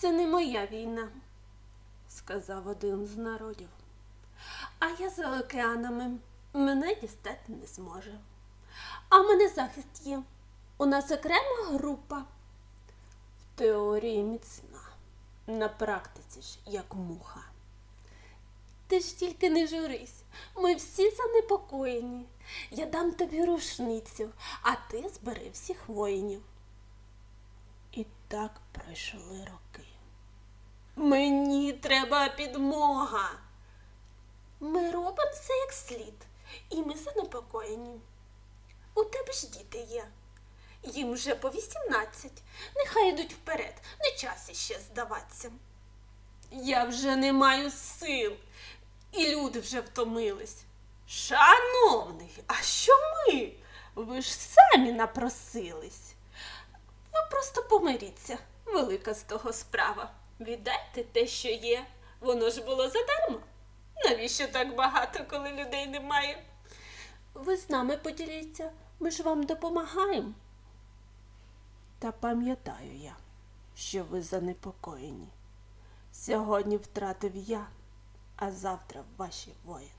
Це не моя війна, сказав один з народів. А я за океанами мене дістати не зможе. А в мене захист є. У нас окрема група. В теорії міцна, на практиці ж як муха. Ти ж тільки не журись, ми всі занепокоєні. Я дам тобі рушницю, а ти збери всіх воїнів. І так пройшли роки. Мені треба підмога. Ми робимо все як слід, і ми занепокоєні. У тебе ж діти є. Їм вже по 18. Нехай йдуть вперед, не час іще здаватися. Я вже не маю сил, і люди вже втомились. Шановний, а що ми? Ви ж самі напросились. Просто помиріться, велика з того справа. Віддайте те, що є. Воно ж було задарма. Навіщо так багато, коли людей немає? Ви з нами поділіться, ми ж вам допомагаємо. Та пам'ятаю я, що ви занепокоєні. Сьогодні втратив я, а завтра ваші воїни.